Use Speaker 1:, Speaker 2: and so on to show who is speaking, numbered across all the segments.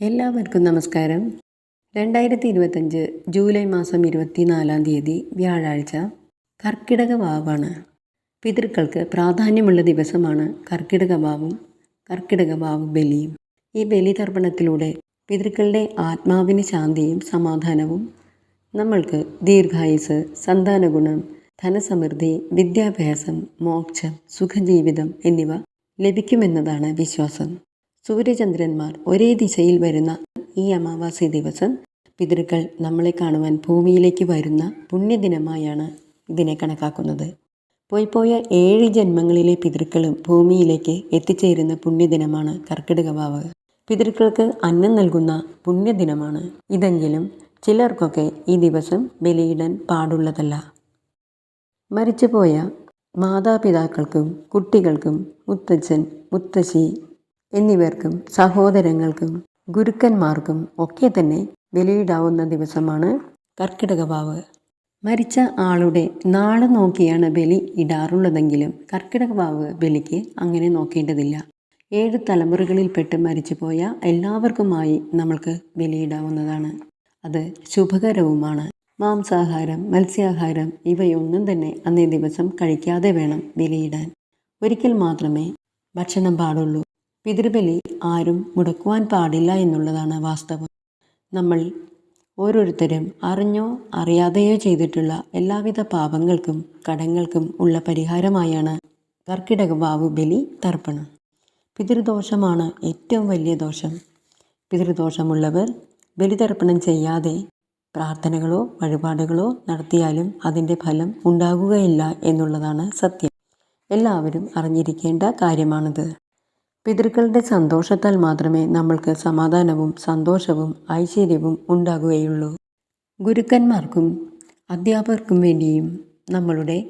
Speaker 1: എല്ലാവർക്കും നമസ്കാരം. രണ്ടായിരത്തി ഇരുപത്തഞ്ച് ജൂലൈ മാസം ഇരുപത്തിനാലാം തീയതി വ്യാഴാഴ്ച കർക്കിടക വാവാണ്. പിതൃക്കൾക്ക് പ്രാധാന്യമുള്ള ദിവസമാണ് കർക്കിടക വാവും കർക്കിടക വാവ് ബലിയും. ഈ ബലിതർപ്പണത്തിലൂടെ പിതൃക്കളുടെ ആത്മാവിന് ശാന്തിയും സമാധാനവും നമ്മൾക്ക് ദീർഘായുസ് സന്താനഗുണം ധനസമൃദ്ധി വിദ്യാഭ്യാസം മോക്ഷം സുഖജീവിതം എന്നിവ ലഭിക്കുമെന്നതാണ് വിശ്വാസം. സൂര്യചന്ദ്രന്മാർ ഒരേ ദിശയിൽ വരുന്ന ഈ അമാവാസി ദിവസം പിതൃക്കൾ നമ്മളെ കാണുവാൻ ഭൂമിയിലേക്ക് വരുന്ന പുണ്യദിനമായാണ് ഇതിനെ കണക്കാക്കുന്നത്. പോയി പോയ ഏഴ് ജന്മങ്ങളിലെ പിതൃക്കളും ഭൂമിയിലേക്ക് എത്തിച്ചേരുന്ന പുണ്യദിനമാണ് കർക്കിടക വാവ് പിതൃക്കൾക്ക് അന്നം നൽകുന്ന പുണ്യദിനമാണ്. ഇതെങ്കിലും ചിലർക്കൊക്കെ ഈ ദിവസം ബലിയിടാൻ പാടുള്ളതല്ല. മരിച്ചുപോയ മാതാപിതാക്കൾക്കും കുട്ടികൾക്കും മുത്തച്ഛൻ മുത്തശ്ശി എന്നിവർക്കും സഹോദരങ്ങൾക്കും ഗുരുക്കന്മാർക്കും ഒക്കെ തന്നെ ബലിയിടാവുന്ന ദിവസമാണ് കർക്കിടക വാവ് മരിച്ച ആളുടെ നാൾ നോക്കിയാണ് ബലി ഇടാറുള്ളതെങ്കിലും കർക്കിടക വാവ് ബലിക്ക് അങ്ങനെ നോക്കേണ്ടതില്ല. ഏഴ് തലമുറകളിൽപ്പെട്ട് മരിച്ചുപോയ എല്ലാവർക്കുമായി നമ്മൾക്ക് ബലിയിടാവുന്നതാണ്. അത് ശുഭകരവുമാണ്. മാംസാഹാരം മത്സ്യാഹാരം ഇവയൊന്നും തന്നെ അന്നേ ദിവസം കഴിക്കാതെ വേണം ബലിയിടാൻ. ഒരിക്കൽ മാത്രമേ ഭക്ഷണം പാടുള്ളൂ. പിതൃബലി ആരും മുടക്കുവാൻ പാടില്ല എന്നുള്ളതാണ് വാസ്തവം. നമ്മൾ ഓരോരുത്തരും അറിഞ്ഞോ അറിയാതെയോ ചെയ്തിട്ടുള്ള എല്ലാവിധ പാപങ്ങൾക്കും കടങ്ങൾക്കും ഉള്ള പരിഹാരമായാണ് കർക്കിടക വാവു ബലി തർപ്പണം. പിതൃദോഷമാണ് ഏറ്റവും വലിയ ദോഷം. പിതൃദോഷമുള്ളവർ ബലിതർപ്പണം ചെയ്യാതെ പ്രാർത്ഥനകളോ വഴിപാടുകളോ നടത്തിയാലും അതിന്റെ ഫലം ഉണ്ടാകുകയില്ല എന്നുള്ളതാണ് സത്യം. എല്ലാവരും അറിഞ്ഞിരിക്കേണ്ട കാര്യമാണിത്. പിതൃക്കളുടെ സന്തോഷത്താൽ മാത്രമേ നമ്മൾക്ക് സമാധാനവും സന്തോഷവും ഐശ്വര്യവും ഉണ്ടാകുകയുള്ളൂ. ഗുരുക്കന്മാർക്കും അധ്യാപകർക്കും വേണ്ടിയും നമ്മളുടെ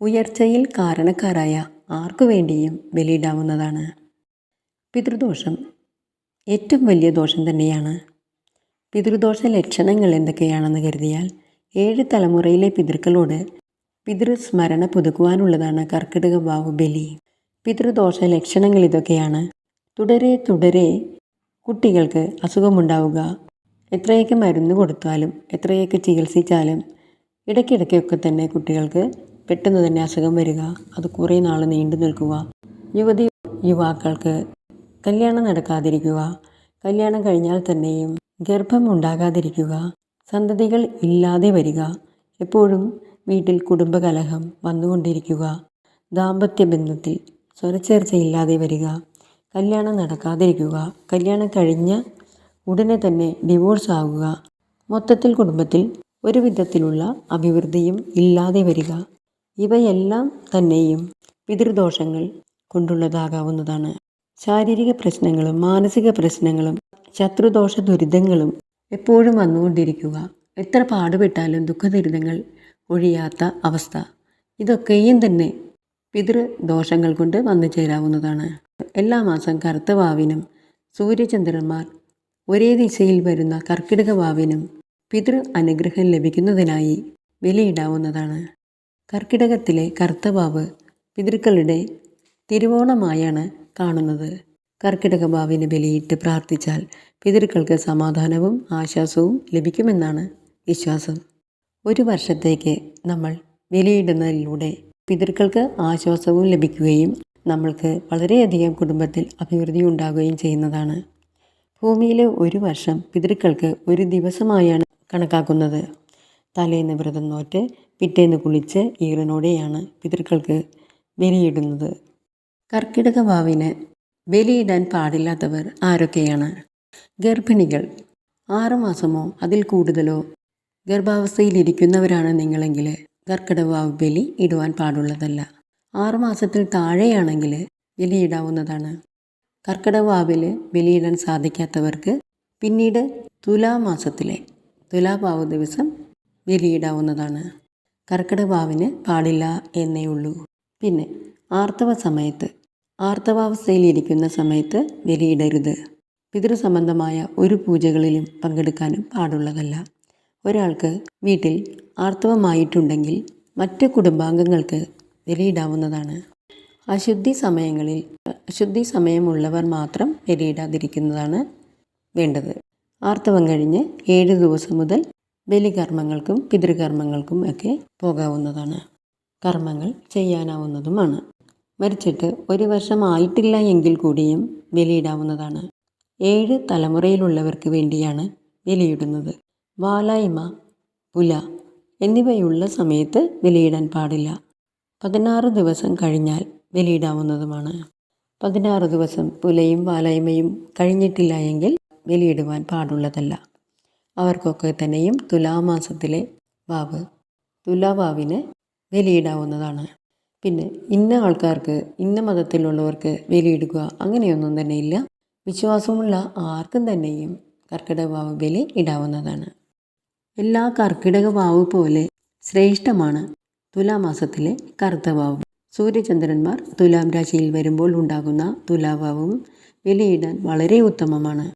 Speaker 1: ഉയർച്ചയിൽ കാരണക്കാരായ ആർക്കു വേണ്ടിയും ബലിയിടാവുന്നതാണ്. പിതൃദോഷം ഏറ്റവും വലിയ ദോഷം തന്നെയാണ്. പിതൃദോഷ ലക്ഷണങ്ങൾ എന്തൊക്കെയാണെന്ന് കരുതിയാൽ ഏഴ് തലമുറയിലെ പിതൃക്കളോട് പിതൃസ്മരണ പുതുക്കുവാനുള്ളതാണ് കർക്കിടക വാവ് ബലി. പിതൃദോഷ ലക്ഷണങ്ങൾ ഇതൊക്കെയാണ്. തുടരെ തുടരെ കുട്ടികൾക്ക് അസുഖമുണ്ടാവുക. എത്രയൊക്കെ മരുന്ന് കൊടുത്താലും എത്രയൊക്കെ ചികിത്സിച്ചാലും ഇടയ്ക്കിടയ്ക്കൊക്കെ തന്നെ കുട്ടികൾക്ക് പെട്ടെന്ന് തന്നെ അസുഖം വരിക. അത് കുറേ നാൾ നീണ്ടു നിൽക്കുക. യുവതി യുവാക്കൾക്ക് കല്യാണം നടക്കാതിരിക്കുക. കല്യാണം കഴിഞ്ഞാൽ തന്നെയും ഗർഭം ഉണ്ടാകാതിരിക്കുക. സന്തതികൾ ഇല്ലാതെ വരിക. എപ്പോഴും വീട്ടിൽ കുടുംബകലഹം വന്നുകൊണ്ടിരിക്കുക. ദാമ്പത്യ ബന്ധത്തിൽ സ്വരച്ചേർച്ചയില്ലാതെ വരിക കല്യാണം നടക്കാതിരിക്കുക കല്യാണം കഴിഞ്ഞ ഉടനെ തന്നെ ഡിവോഴ്സ് ആകുക മൊത്തത്തിൽ കുടുംബത്തിൽ ഒരു വിധത്തിലുള്ള അഭിവൃദ്ധിയും ഇല്ലാതെ വരിക ഇവയെല്ലാം തന്നെയും പിതൃദോഷങ്ങൾ കൊണ്ടുള്ളതാകാവുന്നതാണ്. ശാരീരിക പ്രശ്നങ്ങളും മാനസിക പ്രശ്നങ്ങളും ശത്രുദോഷ ദുരിതങ്ങളും എപ്പോഴും വന്നുകൊണ്ടിരിക്കുക. എത്ര പാടുപെട്ടാലും ദുഃഖദുരിതങ്ങൾ ഒഴിയാത്ത അവസ്ഥ. ഇതൊക്കെയും തന്നെ പിതൃദോഷങ്ങൾ കൊണ്ട് വന്നു ചേരാവുന്നതാണ്. എല്ലാ മാസം കറുത്ത വാവിനും സൂര്യചന്ദ്രന്മാർ ഒരേ ദിശയിൽ വരുന്ന കർക്കിടക വാവിനും പിതൃ അനുഗ്രഹം ലഭിക്കുന്നതിനായി വിലയിടാവുന്നതാണ് കർക്കിടകത്തിലെ കറുത്ത വാവ് പിതൃക്കളുടെ തിരുവോണമായാണ് കാണുന്നത്. കർക്കിടക വാവിന് ബലിയിട്ട് പ്രാർത്ഥിച്ചാൽ പിതൃക്കൾക്ക് സമാധാനവും ആശ്വാസവും ലഭിക്കുമെന്നാണ് വിശ്വാസം. ഒരു വർഷത്തേക്ക് നമ്മൾ ബലിയിടുന്നതിലൂടെ പിതൃക്കൾക്ക് ആശ്വാസവും ലഭിക്കുകയും നമ്മൾക്ക് വളരെയധികം കുടുംബത്തിൽ അഭിവൃദ്ധി ഉണ്ടാകുകയും ചെയ്യുന്നതാണ്. ഭൂമിയിലെ ഒരു വർഷം പിതൃക്കൾക്ക് ഒരു ദിവസമായാണ് കണക്കാക്കുന്നത്. തലേന്ന് വ്രതം നോറ്റ് പിറ്റേന്ന് കുളിച്ച് ഈറനോടെയാണ് പിതൃക്കൾക്ക് ബലിയിടുന്നത്. കർക്കിടക വാവിന് ബലിയിടാൻ പാടില്ലാത്തവർ ആരൊക്കെയാണ്? ഗർഭിണികൾ. ആറുമാസമോ അതിൽ കൂടുതലോ ഗർഭാവസ്ഥയിലിരിക്കുന്നവരാണ് നിങ്ങളെങ്കിൽ. കർക്കിടവാവ് ബലി ഇടുവാൻ പാടുള്ളതല്ല. ആറുമാസത്തിൽ താഴെയാണെങ്കിൽ ബലിയിടാവുന്നതാണ്. കർക്കിടവാവിൽ ബലിയിടാൻ സാധിക്കാത്തവർക്ക് പിന്നീട് തുലാമാസത്തിലെ തുലാഭാവ് ദിവസം ബലിയിടാവുന്നതാണ്. കർക്കിടവാവിന് പാടില്ല എന്നേ ഉള്ളൂ. പിന്നെ ആർത്തവ സമയത്ത് ആർത്തവാവസ്ഥയിലിരിക്കുന്ന സമയത്ത് ബലിയിടരുത്. പിതൃസംബന്ധമായ ഒരു പൂജകളിലും പങ്കെടുക്കാനും പാടുള്ളതല്ല. ഒരാൾക്ക് വീട്ടിൽ ആർത്തവമായിട്ടുണ്ടെങ്കിൽ മറ്റ് കുടുംബാംഗങ്ങൾക്ക് വിലയിടാവുന്നതാണ്. അശുദ്ധി സമയങ്ങളിൽ അശുദ്ധി സമയമുള്ളവർ മാത്രം വിലയിടാതിരിക്കുന്നതാണ് വേണ്ടത്. ആർത്തവം കഴിഞ്ഞ് ഏഴ് ദിവസം മുതൽ ബലികർമ്മങ്ങൾക്കും പിതൃകർമ്മങ്ങൾക്കും ഒക്കെ പോകാവുന്നതാണ്. കർമ്മങ്ങൾ ചെയ്യാനാവുന്നതുമാണ്. മരിച്ചിട്ട് ഒരു വർഷം ആയിട്ടില്ല എങ്കിൽ കൂടിയും ബലിയിടാവുന്നതാണ് ഏഴ് തലമുറയിലുള്ളവർക്ക് വേണ്ടിയാണ് ബലിയിടുന്നത് വാലായ്മ പുല എന്നിവയുള്ള സമയത്ത് വിലയിടാൻ പാടില്ല. പതിനാറ് ദിവസം കഴിഞ്ഞാൽ വിലയിടാവുന്നതുമാണ്. പതിനാറ് ദിവസം പുലയും വാലായ്മയും കഴിഞ്ഞിട്ടില്ല എങ്കിൽ വിലയിടുവാൻ പാടുള്ളതല്ല. അവർക്കൊക്കെ തന്നെയും തുലാമാസത്തിലെ വാവ്. തുലാവാവിന് വിലയിടാവുന്നതാണ്. പിന്നെ ഇന്ന ആൾക്കാർക്ക് ഇന്ന മതത്തിലുള്ളവർക്ക് വിലയിടുക അങ്ങനെയൊന്നും തന്നെ ഇല്ല വിശ്വാസമുള്ള ആർക്കും തന്നെയും കർക്കിടക വാവ് വില ഇടാവുന്നതാണ് എല്ലാ കർക്കിടക വാവ് പോലെ ശ്രേഷ്ഠമാണ് തുലാമാസത്തിലെ കറുത്തവാവ് സൂര്യചന്ദ്രന്മാർ തുലാം രാശിയിൽ വരുമ്പോൾ ഉണ്ടാകുന്ന തുലാവാവും വിലയിടാൻ വളരെ ഉത്തമമാണ്.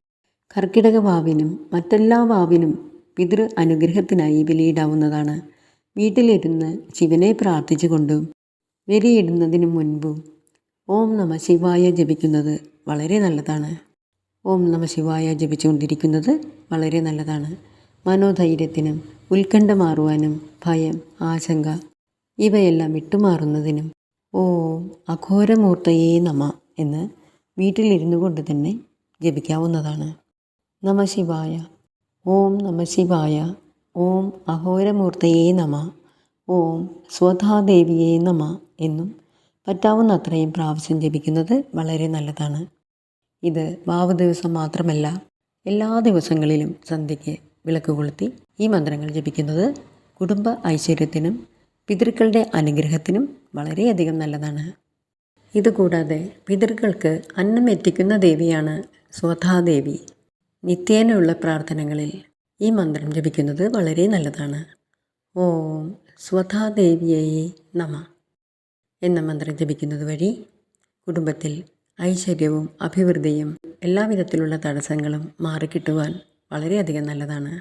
Speaker 1: കർക്കിടക വാവിനും മറ്റെല്ലാ വാവിനും പിതൃ അനുഗ്രഹത്തിനായി വിലയിടാവുന്നതാണ്. വീട്ടിലിരുന്ന് ശിവനെ പ്രാർത്ഥിച്ചുകൊണ്ടും വിലയിടുന്നതിനു മുൻപും ഓം നമ ശിവായ ജപിക്കുന്നത് വളരെ നല്ലതാണ്. ഓം നമ ശിവായ ജപിച്ചുകൊണ്ടിരിക്കുന്നത് വളരെ നല്ലതാണ്. മനോധൈര്യത്തിനും ഉത്കണ്ഠ മാറുവാനും ഭയം ആശങ്ക ഇവയെല്ലാം വിട്ടുമാറുന്നതിനും ഓം അഘോരമൂർത്തയേ നമ എന്ന് വീട്ടിലിരുന്നു കൊണ്ട് തന്നെ ജപിക്കാവുന്നതാണ്. നമ ശിവായ ഓം നമ ശിവായ ഓം അഘോരമൂർത്തയേ നമ. ഓം സ്വധാദേവിയേ നമ എന്നും പറ്റാവുന്ന അത്രയും പ്രാവശ്യം ജപിക്കുന്നത് വളരെ നല്ലതാണ്. ഇത് വാവ് ദിവസം മാത്രമല്ല എല്ലാ ദിവസങ്ങളിലും സന്ധ്യയ്ക്ക് വിളക്ക് കൊളുത്തി ഈ മന്ത്രങ്ങൾ ജപിക്കുന്നത് കുടുംബ ഐശ്വര്യത്തിനും പിതൃക്കളുടെ അനുഗ്രഹത്തിനും വളരെയധികം നല്ലതാണ്. ഇതുകൂടാതെ പിതൃക്കൾക്ക് അന്നം എത്തിക്കുന്ന ദേവിയാണ് സ്വധാദേവി നിത്യേനയുള്ള പ്രാർത്ഥനകളിൽ ഈ മന്ത്രം ജപിക്കുന്നത് വളരെ നല്ലതാണ്. ഓം സ്വധാദേവിയേ നമ എന്ന മന്ത്രം ജപിക്കുന്നത് വഴി കുടുംബത്തിൽ ഐശ്വര്യവും അഭിവൃദ്ധിയും എല്ലാവിധത്തിലുള്ള തടസ്സങ്ങളും മാറിക്കിട്ടുവാൻ വളരെയധികം നല്ലതാണ്.